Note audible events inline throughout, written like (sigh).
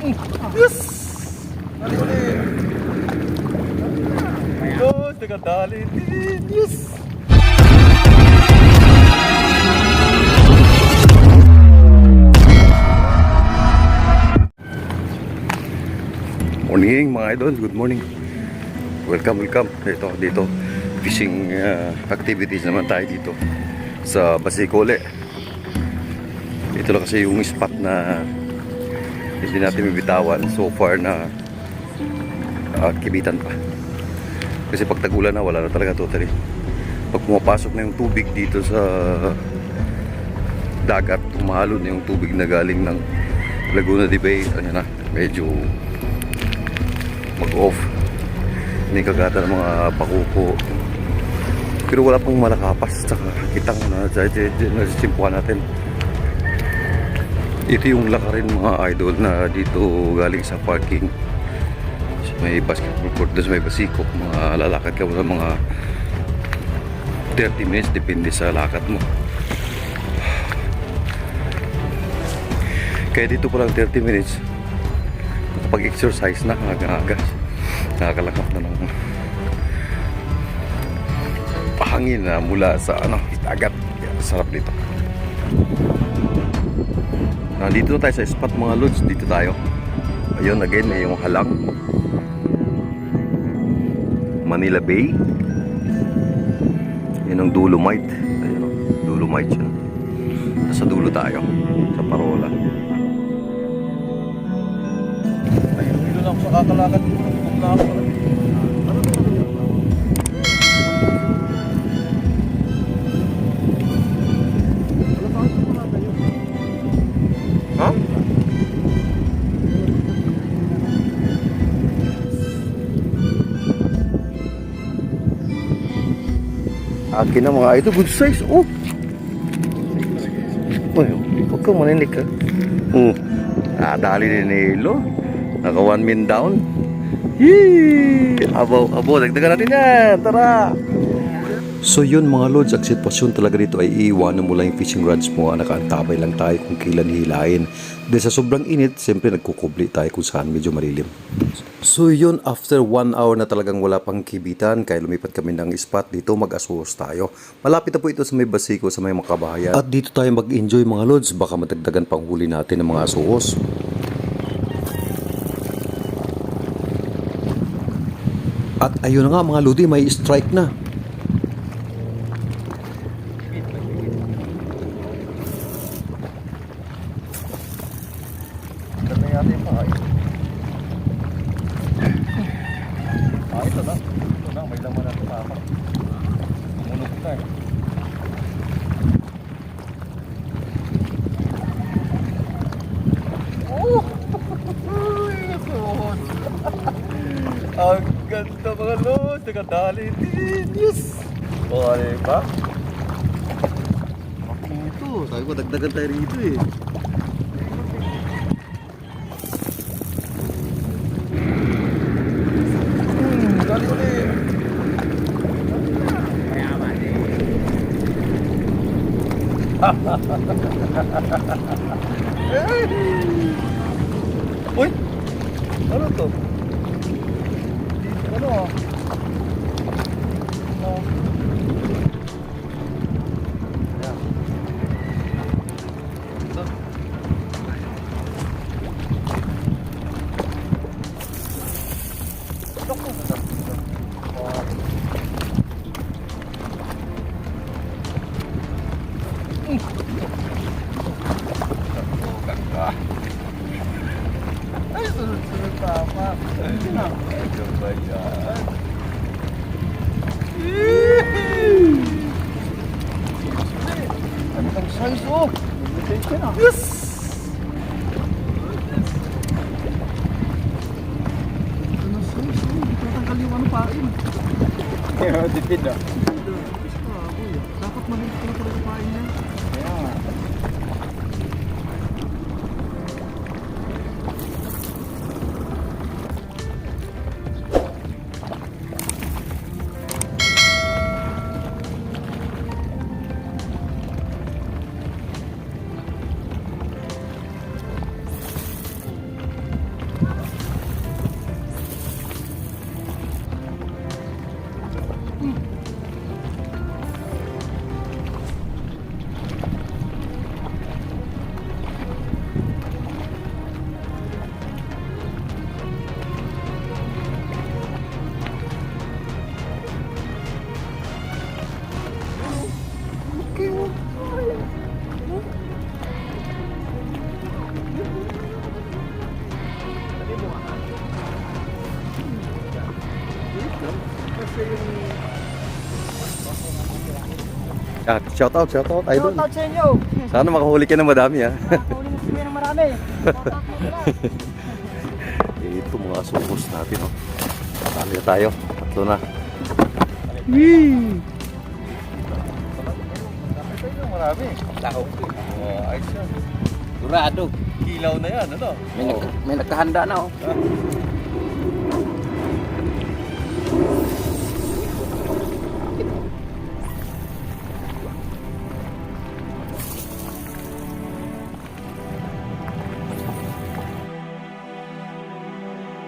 Yes! Dali ulit. Din. Yes! Morning mga idol, good morning. Welcome, welcome. Ito, dito. Fishing uh, activities naman tayo dito sa Basikole. Ito lang kasi yung spot na hindi natin mabitawan so far na uh, kibitan pa. Kasi pag tagulan na, wala na talaga totally. Pag pumapasok na yung tubig dito sa dagat, umahalo na yung tubig na galing ng Laguna de Bay, ano na, medyo mag-off. Hindi kagata ng mga pakuko. Pero wala pong malakapas, tsaka kitang na nasisimpuhan natin. Ito yung lakarin mga idol na dito galing sa parking. May basketball court doon sa may basiko. Mga lalakad ka ng mga 30 minutes depende sa lakad mo. Kaya dito pa lang 30 minutes nakapag-exercise na aga-aga. Nakakalakap na ng pahangin na mula sa ano. Kaya sarap dito. Nandito na tayo sa spot mga lods. Dito tayo. Ayun again, yung halang. Manila Bay. Yan ang Dolomite. Ayun, oh, Dolomite yun. Nasa dulo tayo. Sa Parola. Ayun, dito lang sa kakalakad. Kung Akin na mga ito, good size. Oh! Uy, huwag kang maninig ka. Hmm. Ah, dali ni Nilo. Naka one min down. Yee! Abo, abo, dagdagan natin yan. Tara! So yun mga lods, ang sitwasyon talaga dito ay iiwanan mo lang yung fishing rods mo, nakaantabay lang tayo kung kailan hilahin. Dahil sa sobrang init, siyempre nagkukubli tayo kung saan medyo malilim. So yun, after one hour na talagang wala pang kibitan, kaya lumipat kami ng spot dito, mag-asuos tayo. Malapit na po ito sa may basiko, sa may makabahayan. At dito tayo mag-enjoy mga lods, baka matagdagan pang huli natin ng mga asuos. At ayun na nga mga lodi, may strike na. Ganda yata yung pakain. Ah, ito na. Ito na, may laman na tumama. Eh. Oh! (laughs) Ang ganda mga los! Nakadali din! Yes! Yun ba? Ito. Sabi ko, dagdagan tayo rito eh. Hmm, dali ulit. Uy! Ano to? Ano? Ano? Não. Yes! Eu não eu não eu não sei, eu não sei, eu não sei, eu eu Ah, shout out, shout out, idol. Shout out sa inyo. Sana makahuli ka ng madami ha. Nakakauling mo kami ng marami. Shout out mo pala. Ito mga sukos natin, oh. Marami na tayo. Tatlo na. Marami. Lahok. Oh, ayos yan. Durado. Kilaw na yan, ano? May, nag, may nagkahanda na oh.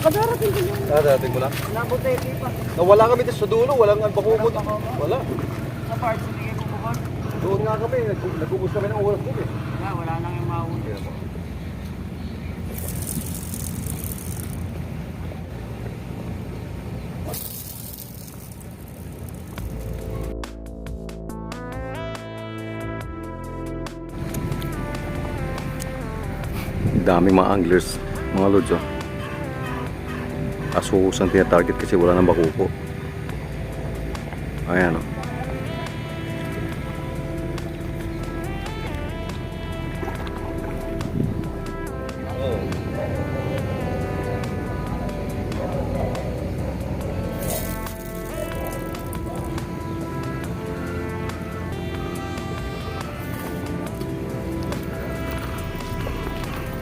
Kadarating ko yung Dadating mo na. nabutete pa. Nawala kami dito sa dulo. Walang bakumot. Wala. Sa parts, hindi ko bukod. Doon nga kami. Nag- Nagubos kami ng oras doon eh. Wala, wala nang yung mauna. Dami mga anglers, mga lods oh. Asuhos ang tinatarget kasi wala nang bakuko. Ayan oh.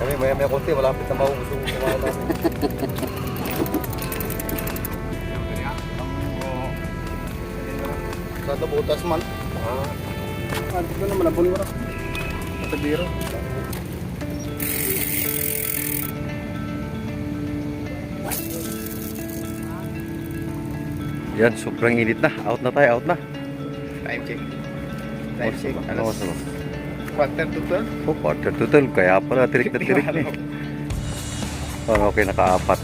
Kami maya maya konti, malapit na maubos yung kumain butas man. Ah, Ah, dito naman ang bunura. Sa biro. yan, sobrang init na. Out na tayo, out na. Time check. Time check. Ano na ba? quarter to twelve. Oh, quarter to 12. Kaya pala, tirik na tirik na eh. Oh, okay, nakaapat.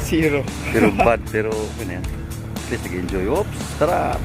Zero. Pero bad, pero na yan. At least nag-enjoy. Oops, tara!